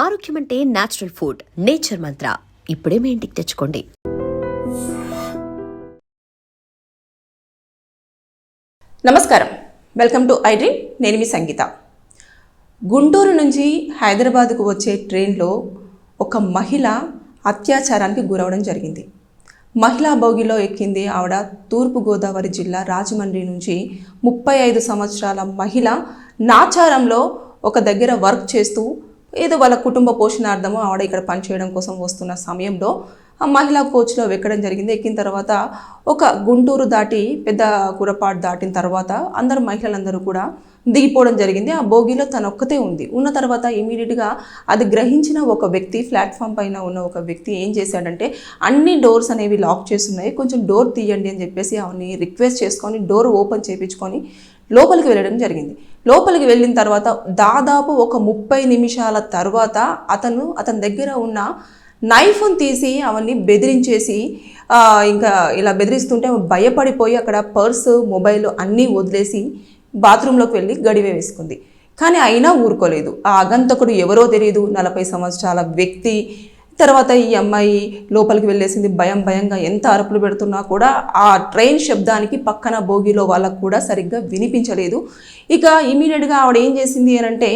ఆరోగ్యం అంటే natural food nature మంత్ర ఇప్పుడే మీ ఇంటికి తెచ్చుకోండి. నమస్కారం. వెల్కమ్ టు ఐ నేను మీ సంగీత. గుంటూరు నుంచి హైదరాబాద్కు వచ్చే ట్రైన్లో ఒక మహిళ అత్యాచారానికి గురవడం జరిగింది. మహిళా భోగిలో ఎక్కింది ఆవిడ తూర్పుగోదావరి జిల్లా రాజమండ్రి నుంచి ముప్పై ఐదు సంవత్సరాల మహిళ నాచారంలో ఒక దగ్గర వర్క్ చేస్తూ ఏదో వాళ్ళ కుటుంబ పోషణార్థము ఆవిడ ఇక్కడ పనిచేయడం కోసం వస్తున్న సమయంలో ఆ మహిళా కోచ్లో ఎక్కడం జరిగింది. ఎక్కిన తర్వాత ఒక గుంటూరు దాటి పెద్ద కురపాటు దాటిన తర్వాత అందరు మహిళలందరూ కూడా దిగిపోవడం జరిగింది. ఆ బోగిలో తన ఒక్కతే ఉంది. ఉన్న తర్వాత ఇమీడియట్గా అది గ్రహించిన ఒక వ్యక్తి ప్లాట్ఫామ్ పైన ఉన్న ఒక వ్యక్తి ఏం చేశాడంటే అన్ని డోర్స్ అనేవి లాక్ చేస్తున్నాయి. కొంచెం డోర్ తీయండి అని చెప్పేసి ఆమెని రిక్వెస్ట్ చేసుకొని డోర్ ఓపెన్ చేయించుకొని లోపలికి వెళ్ళడం జరిగింది. లోపలికి వెళ్ళిన తర్వాత దాదాపు ఒక ముప్పై నిమిషాల తర్వాత అతను అతని దగ్గర ఉన్న నైఫ్ను తీసి అవన్నీ బెదిరించేసి ఇంకా ఇలా బెదిరిస్తుంటే భయపడిపోయి అక్కడ పర్సు మొబైల్ అన్నీ వదిలేసి బాత్రూంలోకి వెళ్ళి గడివే వేసుకుంది. కానీ అయినా ఊరుకోలేదు. ఆ అగంతకుడు ఎవరో తెలియదు నలభై సంవత్సరాల వ్యక్తి తర్వాత ఈ అమ్మాయి లోపలికి వెళ్ళేసింది భయం భయంగా ఎంత అరుపులు పెడుతున్నా కూడా ఆ ట్రైన్ శబ్దానికి పక్కన బోగిలో వాళ్ళకు కూడా సరిగ్గా వినిపించలేదు. ఇక ఇమీడియట్గా ఆవిడ ఏం చేసింది అని అంటే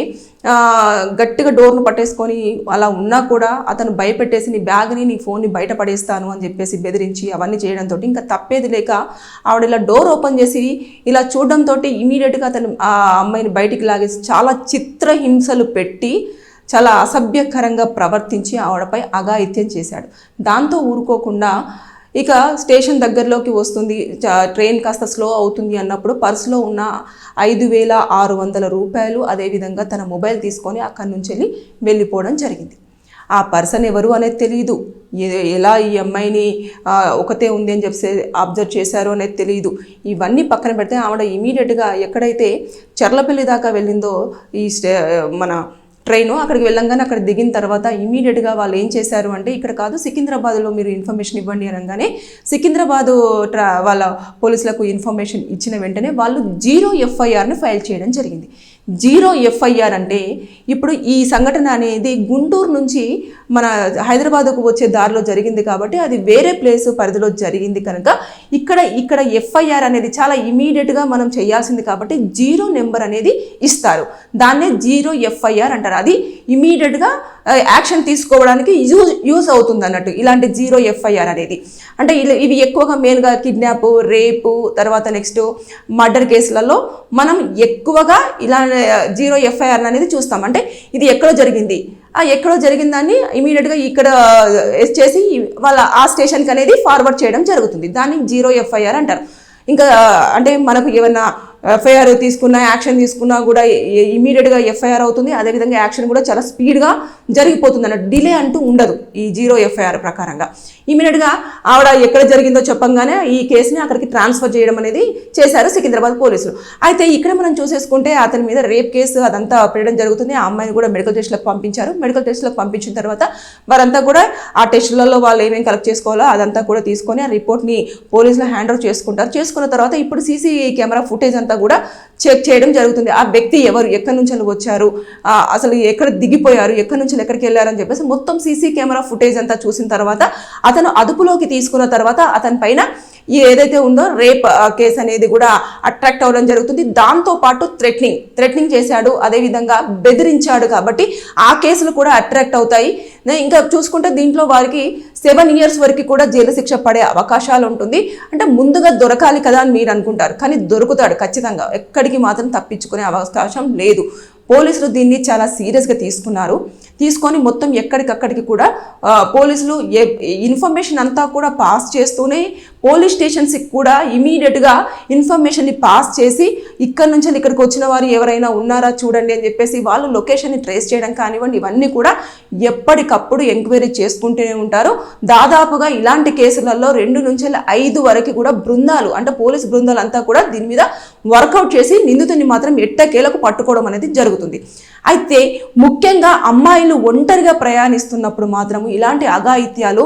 గట్టిగా డోర్ను పట్టేసుకొని అలా ఉన్నా కూడా అతను భయపెట్టేసి నీ బ్యాగ్ని నీ ఫోన్ని బయట పడేస్తాను అని చెప్పేసి బెదిరించి అవన్నీ చేయడంతో ఇంకా తప్పేది లేక ఆవిడ ఇలా డోర్ ఓపెన్ చేసి ఇలా చూడడంతో ఇమీడియట్గా అతను ఆ అమ్మాయిని బయటికి లాగేసి చాలా చిత్రహింసలు పెట్టి చాలా అసభ్యకరంగా ప్రవర్తించి ఆవిడపై అఘాయిత్యం చేశాడు. దాంతో ఊరుకోకుండా ఇక స్టేషన్ దగ్గరలోకి వస్తుంది. చ- ట్రైన్ కాస్త స్లో అవుతుంది అన్నప్పుడు పర్సులో ఉన్న ఐదు వేల ఆరు వందల రూపాయలు అదేవిధంగా తన మొబైల్ తీసుకొని అక్కడి నుంచి వెళ్ళి వెళ్ళిపోవడం జరిగింది. ఆ పర్సన్ ఎవరు అనేది తెలియదు ఎలా ఈ అమ్మాయిని ఒకతే ఉంది అని చెప్పి అబ్జర్వ్ చేశారు అనేది తెలియదు ఇవన్నీ పక్కన పెడితే ఆవిడ ఇమీడియట్గా ఎక్కడైతే చర్లపల్లి దాకా వెళ్ళిందో ఈ స్టే మన ట్రైన్ అక్కడికి వెళ్ళంగానే అక్కడ దిగిన తర్వాత ఇమీడియట్గా వాళ్ళు ఏం చేశారు అంటే ఇక్కడ కాదు సికింద్రాబాద్లో మీరు ఇన్ఫర్మేషన్ ఇవ్వండి అనగానే సికింద్రాబాదు ట్రా వాళ్ళ పోలీసులకు ఇన్ఫర్మేషన్ ఇచ్చిన వెంటనే వాళ్ళు జీరో ఎఫ్ఐఆర్ని ఫైల్ చేయడం జరిగింది. జీరో ఎఫ్ఐఆర్ అంటే ఇప్పుడు ఈ సంఘటన అనేది గుంటూరు నుంచి మన హైదరాబాద్కు వచ్చే దారిలో జరిగింది కాబట్టి అది వేరే ప్లేస్ పరిధిలో జరిగింది కనుక ఇక్కడ ఇక్కడ ఎఫ్ఐఆర్ అనేది చాలా ఇమీడియట్గా మనం చేయాల్సింది కాబట్టి జీరో నెంబర్ అనేది ఇస్తారు. దాన్నే జీరో ఎఫ్ఐఆర్ అంటారు. అది ఇమీడియట్గా యాక్షన్ తీసుకోవడానికి యూజ్ యూజ్ అవుతుంది అన్నట్టు ఇలాంటి జీరో ఎఫ్ఐఆర్ అనేది. అంటే ఇలా ఇవి ఎక్కువగా మెయిన్గా కిడ్నాప్ రేపు తర్వాత నెక్స్ట్ మర్డర్ కేసులలో మనం ఎక్కువగా ఇలా జీరో ఎఫ్ఐఆర్ అనేది చూస్తాం. అంటే ఇది ఎక్కడో జరిగింది. ఆ ఎక్కడో జరిగిన దాన్ని ఇమీడియట్గా ఇక్కడ చేసి వాళ్ళ ఆ స్టేషన్కి అనేది ఫార్వర్డ్ చేయడం జరుగుతుంది. దాన్ని జీరో ఎఫ్ఐఆర్ అంటారు. ఇంకా అంటే మనకు ఏమన్నా ఎఫ్ఐఆర్ తీసుకున్నా యాక్షన్ తీసుకున్నా కూడా ఇమీడియట్గా ఎఫ్ఐఆర్ అవుతుంది. అదేవిధంగా యాక్షన్ కూడా చాలా స్పీడ్గా జరిగిపోతుంది అన్నట్టు డిలే అంటూ ఉండదు ఈ జీరో ఎఫ్ఐఆర్ ప్రకారంగా. ఇమీడియట్గా ఆవిడ ఎక్కడ జరిగిందో చెప్పంగానే ఈ కేసుని అక్కడికి ట్రాన్స్ఫర్ చేయడం అనేది చేశారు సికింద్రాబాద్ పోలీసులు. అయితే ఇక్కడ మనం చూసేసుకుంటే అతని మీద రేప్ కేసు అదంతా పెట్టడం జరుగుతుంది. ఆ అమ్మాయిని కూడా మెడికల్ టెస్ట్లకు పంపించారు. మెడికల్ టెస్ట్లకు పంపించిన తర్వాత వారంతా కూడా ఆ టెస్టులలో వాళ్ళు ఏమేమి కలెక్ట్ చేసుకోవాలో అదంతా కూడా తీసుకొని ఆ రిపోర్ట్ని పోలీసులు హ్యాండ్ ఓవర్ చేసుకుంటారు. చేసుకున్న తర్వాత ఇప్పుడు సీసీ కెమెరా ఫుటేజ్ అంతా కూడా చెక్ చేయడం జరుగుతుంది. ఆ వ్యక్తి ఎవరు? ఎక్కడి నుంచి వచ్చారు? అసలు ఎక్కడ దిగిపోయారు? ఎక్కడి నుంచి ఎక్కడికి వెళ్ళారని చెప్పేసి మొత్తం సీసీ కెమెరా ఫుటేజ్ అంతా చూసిన తర్వాత అతను అదుపులోకి తీసుకున్న తర్వాత అతని పైన ఏదైతే ఉందో రేప్ కేసు అనేది కూడా అట్రాక్ట్ అవ్వడం జరుగుతుంది. దాంతో పాటు థ్రెట్నింగ్ థ్రెట్నింగ్ చేశాడు. అదేవిధంగా బెదిరించాడు కాబట్టి ఆ కేసులు కూడా అట్రాక్ట్ అవుతాయి. ఇంకా చూసుకుంటే దీంట్లో వారికి సెవెన్ ఇయర్స్ వరకు కూడా జైలు శిక్ష పడే అవకాశాలు ఉంటుంది. అంటే ముందుగా దొరకాలి కదా అని మీరు అనుకుంటారు. కానీ దొరుకుతాడు ఖచ్చితంగా. ఎక్కడికి మాత్రం తప్పించుకునే అవకాశం లేదు. పోలీసులు దీన్ని చాలా సీరియస్గా తీసుకున్నారు. తీసుకొని మొత్తం ఎక్కడికక్కడికి కూడా పోలీసులు ఇన్ఫర్మేషన్ అంతా కూడా పాస్ చేస్తూనే పోలీస్ స్టేషన్స్కి కూడా ఇమీడియట్గా ఇన్ఫర్మేషన్ని పాస్ చేసి ఇక్కడ నుంచి ఇక్కడికి వచ్చిన వారు ఎవరైనా ఉన్నారా చూడండి అని చెప్పేసి వాళ్ళు లొకేషన్ని ట్రేస్ చేయడం కానివ్వండి ఇవన్నీ కూడా ఎప్పటికప్పుడు ఎంక్వైరీ చేసుకుంటూనే ఉంటారు. దాదాపుగా ఇలాంటి కేసులలో రెండు నుంచి ఐదు వరకు కూడా బృందాలు అంటే పోలీస్ బృందాలు అంతా కూడా దీని మీద వర్కౌట్ చేసి నిందితుని మాత్రం ఎట్టకేలకు పట్టుకోవడం అనేది జరుగుతుంది. అయితే ముఖ్యంగా అమ్మాయిలు ఒంటరిగా ప్రయాణిస్తున్నప్పుడు మాత్రము ఇలాంటి అఘాయిత్యాలు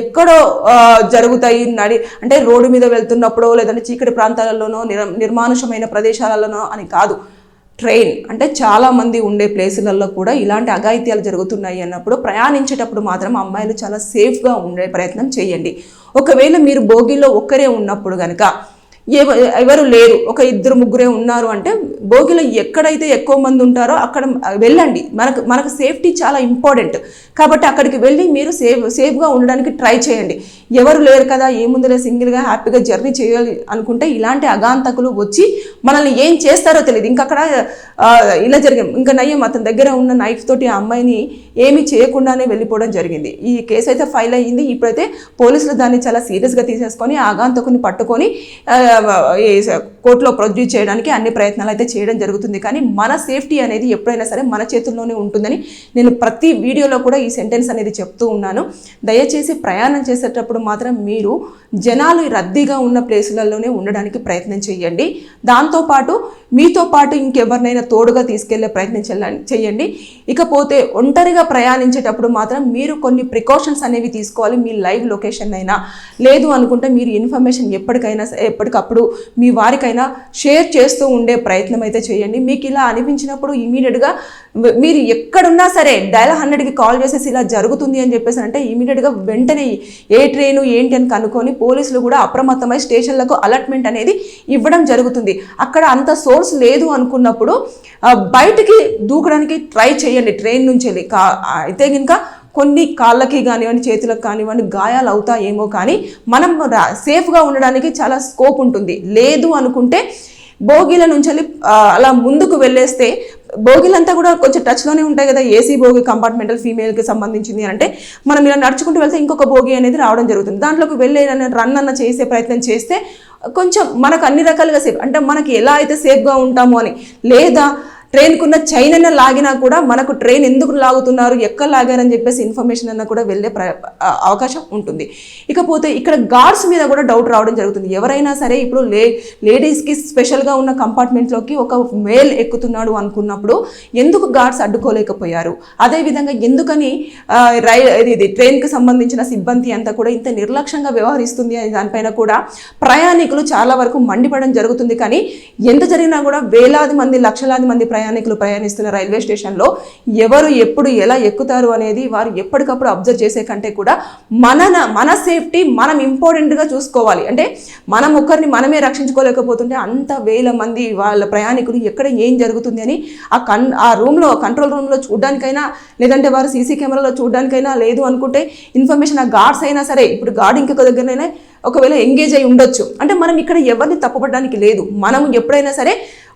ఎక్కడో జరుగుతాయి నడి అంటే రోడ్డు మీద వెళ్తున్నప్పుడో లేదంటే చీకటి ప్రాంతాలలోనో నిర నిర్మానుషమైన ప్రదేశాలలోనో అని కాదు. ట్రైన్ అంటే చాలామంది ఉండే ప్లేసులలో కూడా ఇలాంటి అఘాయిత్యాలు జరుగుతున్నాయి అన్నప్పుడు ప్రయాణించేటప్పుడు మాత్రం అమ్మాయిలు చాలా సేఫ్గా ఉండే ప్రయత్నం చేయండి. ఒకవేళ మీరు భోగిలో ఒక్కరే ఉన్నప్పుడు కనుక ఎవరు లేరు. ఒక ఇద్దరు ముగ్గురే ఉన్నారు అంటే భోగిలో ఎక్కడైతే ఎక్కువ మంది ఉంటారో అక్కడ వెళ్ళండి. మనకు మనకు సేఫ్టీ చాలా ఇంపార్టెంట్. కాబట్టి అక్కడికి వెళ్ళి మీరు సేఫ్ సేఫ్గా ఉండడానికి ట్రై చేయండి. ఎవరు లేరు కదా ఏముందిలే సింగిల్గా హ్యాపీగా జర్నీ చేయాలి అనుకుంటే ఇలాంటి అగాంతకులు వచ్చి మనల్ని ఏం చేస్తారో తెలియదు. ఇంకా అక్కడ ఇలా జరిగింది. ఇంకా నయ్యం అతని దగ్గర ఉన్న నైఫ్ తోటి ఆ అమ్మాయిని ఏమీ చేయకుండానే వెళ్ళిపోవడం జరిగింది. ఈ కేసు అయితే ఫైల్ అయ్యింది. ఇప్పుడైతే పోలీసులు దాన్ని చాలా సీరియస్గా తీసేసుకొని ఆ ఆగాంతకుని పట్టుకొని ఆ, ఈ కోర్టులో ప్రొడ్యూస్ చేయడానికి అన్ని ప్రయత్నాలు అయితే చేయడం జరుగుతుంది. కానీ మన సేఫ్టీ అనేది ఎప్పుడైనా సరే మన చేతుల్లోనే ఉంటుందని నేను ప్రతి వీడియోలో కూడా ఈ సెంటెన్స్ అనేది చెప్తూ ఉన్నాను. దయచేసి ప్రయాణం చేసేటప్పుడు మాత్రం మీరు జనాలు రద్దీగా ఉన్న ప్లేసులలోనే ఉండడానికి ప్రయత్నం చేయండి. దాంతోపాటు మీతో పాటు ఇంకెవరినైనా తోడుగా తీసుకెళ్ళే ప్రయత్నం చేయండి. ఇకపోతే ఒంటరిగా ప్రయాణించేటప్పుడు మాత్రం మీరు కొన్ని ప్రికాషన్స్ అనేవి తీసుకోవాలి మీ లైవ్ లొకేషన్ అయినా లేదు అనుకుంటే మీరు ఇన్ఫర్మేషన్ ఎప్పటికైనా ఎప్పటికప్పుడు మీ వారికైనా షేర్ చేస్తూ ఉండే ప్రయత్నం అయితే చేయండి. మీకు ఇలా అనిపించినప్పుడు ఇమీడియట్గా మీరు ఎక్కడున్నా సరే డయల్ హండ్రెడ్కి కాల్ చేసేసి ఇలా జరుగుతుంది అని చెప్పేసి అంటే ఇమీడియట్గా వెంటనే ఏ ట్రైను ఏంటి అని కనుక్కొని పోలీసులు కూడా అప్రమత్తమై స్టేషన్లకు అలర్ట్మెంట్ అనేది ఇవ్వడం జరుగుతుంది. అక్కడ అంత సోర్స్ లేదు అనుకున్నప్పుడు బయటికి దూకడానికి ట్రై చేయండి. ట్రైన్ నుంచి వెళ్ళి. కా అయితే కనుక కొన్ని కాళ్ళకి కానివ్వండి చేతులకు కానివ్వండి గాయాలు అవుతాయేమో కానీ మనం సేఫ్గా ఉండడానికి చాలా స్కోప్ ఉంటుంది. లేదు అనుకుంటే భోగిల నుంచి వెళ్ళి, అలా ముందుకు వెళ్ళేస్తే భోగిలంతా కూడా కొంచెం టచ్లోనే ఉంటాయి కదా. ఏసీ భోగి కంపార్ట్మెంటల్ ఫీమేల్కి సంబంధించింది అంటే మనం ఇలా నడుచుకుంటూ వెళ్తే ఇంకొక భోగి అనేది రావడం జరుగుతుంది. దాంట్లోకి వెళ్ళే రన్ అన్న చేసే ప్రయత్నం చేస్తే కొంచెం మనకు అన్ని రకాలుగా సేఫ్ అంటే మనకి ఎలా అయితే సేఫ్గా ఉంటామో అని లేదా ట్రైన్కున్న చైన్ అన్న లాగినా కూడా మనకు ట్రైన్ ఎందుకు లాగుతున్నారు ఎక్కడ లాగారని చెప్పేసి ఇన్ఫర్మేషన్ అన్న కూడా వెళ్ళే అవకాశం ఉంటుంది. ఇకపోతే ఇక్కడ గార్డ్స్ మీద కూడా డౌట్ రావడం జరుగుతుంది. ఎవరైనా సరే ఇప్పుడు లే లేడీస్కి స్పెషల్గా ఉన్న కంపార్ట్మెంట్లోకి ఒక మేల్ ఎక్కుతున్నాడు అనుకున్నప్పుడు ఎందుకు గార్డ్స్ అడ్డుకోలేకపోయారు? అదేవిధంగా ఎందుకని రైల్ రై ఇది ఇది ట్రైన్కి సంబంధించిన సిబ్బంది అంతా కూడా ఇంత నిర్లక్ష్యంగా వ్యవహరిస్తుంది అనే దానిపైన కూడా ప్రయాణికులు చాలా వరకు మండిపడడం జరుగుతుంది. కానీ ఎంత జరిగినా కూడా వేలాది మంది లక్షలాది మంది ప్రయాణికులు ప్రయాణికులు ప్రయాణిస్తున్న రైల్వే స్టేషన్లో ఎవరు ఎప్పుడు ఎలా ఎక్కుతారు అనేది వారు ఎప్పటికప్పుడు అబ్జర్వ్ చేసే కంటే కూడా మన మన సేఫ్టీ మనం ఇంపార్టెంట్గా చూసుకోవాలి. అంటే మనం ఒక్కరిని మనమే రక్షించుకోలేకపోతుంటే అంత వేల మంది వాళ్ళ ప్రయాణికులు ఎక్కడ ఏం జరుగుతుంది అని ఆ కన్ ఆ రూమ్లో కంట్రోల్ రూమ్లో చూడడానికైనా లేదంటే వారు సీసీ కెమెరాలో చూడడానికైనా లేదు అనుకుంటే ఇన్ఫర్మేషన్ ఆ గార్డ్స్ అయినా సరే ఇప్పుడు గార్డ్ ఇంకొక దగ్గరనైనా ఒకవేళ ఎంగేజ్ అయి ఉండొచ్చు. అంటే మనం ఇక్కడ ఎవరిని తప్పుపడడానికి లేదు. మనం ఎప్పుడైనా సరే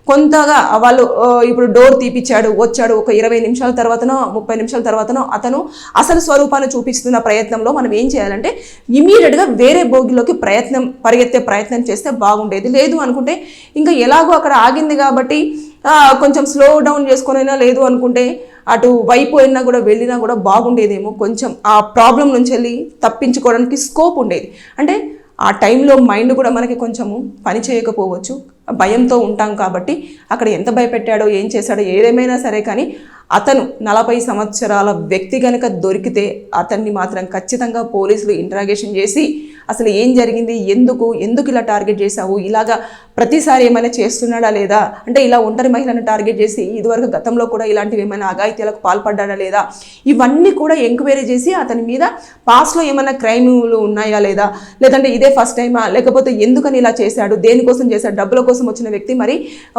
కొంతగా వాళ్ళు ఇప్పుడు డోర్ తీపిచ్చాడు వచ్చాడు ఒక ఇరవై నిమిషాల తర్వాతనో ముప్పై నిమిషాల తర్వాతనో అతను అసలు స్వరూపాన్ని చూపిస్తున్న ప్రయత్నంలో మనం ఏం చేయాలంటే ఇమీడియట్గా వేరే భోగిలోకి ప్రయత్నం పరిగెత్తే ప్రయత్నం చేస్తే బాగుండేది. లేదు అనుకుంటే ఇంకా ఎలాగో అక్కడ ఆగింది కాబట్టి కొంచెం స్లో డౌన్ చేసుకొనైనా లేదు అనుకుంటే అటు వైపు అయినా కూడా వెళ్ళినా కూడా బాగుండేదేమో. కొంచెం ఆ ప్రాబ్లం నుంచి వెళ్ళి తప్పించుకోవడానికి స్కోప్ ఉండేది. అంటే ఆ టైంలో మైండ్ కూడా మనకి కొంచెము పని చేయకపోవచ్చు భయంతో ఉంటాం కాబట్టి అక్కడ ఎంత భయపెట్టాడో ఏం చేశాడో ఏదేమైనా సరే కానీ అతను నలభై సంవత్సరాల వ్యక్తి కనుక దొరికితే అతన్ని మాత్రం ఖచ్చితంగా పోలీసులు ఇంటరాగేషన్ చేసి అసలు ఏం జరిగింది? ఎందుకు? ఎందుకు ఇలా టార్గెట్ చేశావు? ఇలాగా ప్రతిసారి ఏమైనా చేస్తున్నాడా లేదా? అంటే ఇలా ఒంటరి మహిళను టార్గెట్ చేసి ఇదివరకు గతంలో కూడా ఇలాంటివి ఏమైనా అఘాయిత్యాలకు పాల్పడ్డాడా లేదా? ఇవన్నీ కూడా ఎంక్వైరీ చేసి అతని మీద పాస్ట్లో ఏమైనా క్రైమ్లు ఉన్నాయా లేదా? లేదంటే ఇదే ఫస్ట్ టైమా? లేకపోతే ఎందుకని ఇలా చేశాడు? దేనికోసం చేశాడు? డబ్బుల కోసం వచ్చిన వ్యక్తి మరి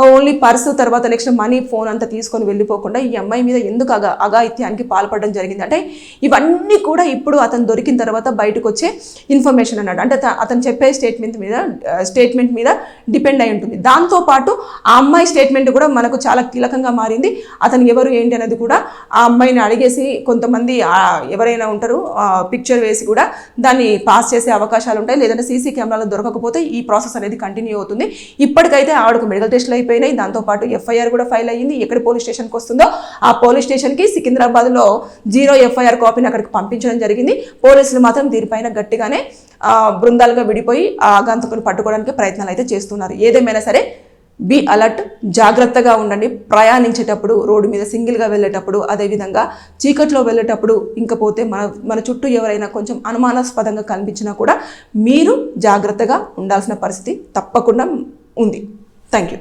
ఓన్లీ పర్సు తర్వాత నెక్స్ట్ మనీ ఫోన్ అంతా తీసుకొని వెళ్ళిపోకుండా ఈ అమ్మాయి మీద ఎందుకు అగా అఘాయిత్యానికి పాల్పడడం జరిగింది? అంటే ఇవన్నీ కూడా ఇప్పుడు అతను దొరికిన తర్వాత బయటకు వచ్చే ఇన్ఫర్మేషన్. అన్నాడు. అంటే అతను చెప్పే స్టేట్మెంట్ మీద స్టేట్మెంట్ మీద డిపెండ్ అయి ఉంటుంది. దాంతోపాటు ఆ అమ్మాయి స్టేట్మెంట్ కూడా మనకు చాలా కీలకంగా మారింది. అతను ఎవరు ఏంటి అనేది కూడా ఆ అమ్మాయిని అడిగేసి కొంతమంది ఎవరైనా ఉంటారు పిక్చర్ వేసి కూడా దాన్ని పాస్ చేసే అవకాశాలు ఉంటాయి. లేదంటే సీసీ కెమెరాలు దొరకకపోతే ఈ ప్రాసెస్ అనేది కంటిన్యూ అవుతుంది. ఇప్పటికైతే ఆవిడకు మెడికల్ టెస్టులు అయిపోయినాయి. దాంతోపాటు ఎఫ్ఐఆర్ కూడా ఫైల్ అయ్యింది. ఎక్కడ పోలీస్ స్టేషన్కి వస్తుందో ఆ పోలీస్ స్టేషన్కి సికింద్రాబాద్లో జీరో ఎఫ్ఐఆర్ కాపీని అక్కడికి పంపించడం జరిగింది. పోలీసులు మాత్రం దీనిపైన గట్టిగానే బృందాలుగా విడిపోయి ఆ ఆగంతకుని పట్టుకోవడానికి ప్రయత్నాలు అయితే చేస్తున్నారు. ఏదేమైనా సరే బి అలర్ట్ జాగ్రత్తగా ఉండండి. ప్రయాణించేటప్పుడు రోడ్డు మీద సింగిల్గా వెళ్ళేటప్పుడు అదేవిధంగా చీకట్లో వెళ్ళేటప్పుడు ఇంకపోతే మన మన చుట్టూ ఎవరైనా కొంచెం అనుమానాస్పదంగా కనిపించినా కూడా మీరు జాగ్రత్తగా ఉండాల్సిన పరిస్థితి తప్పకుండా ఉంది. Thank you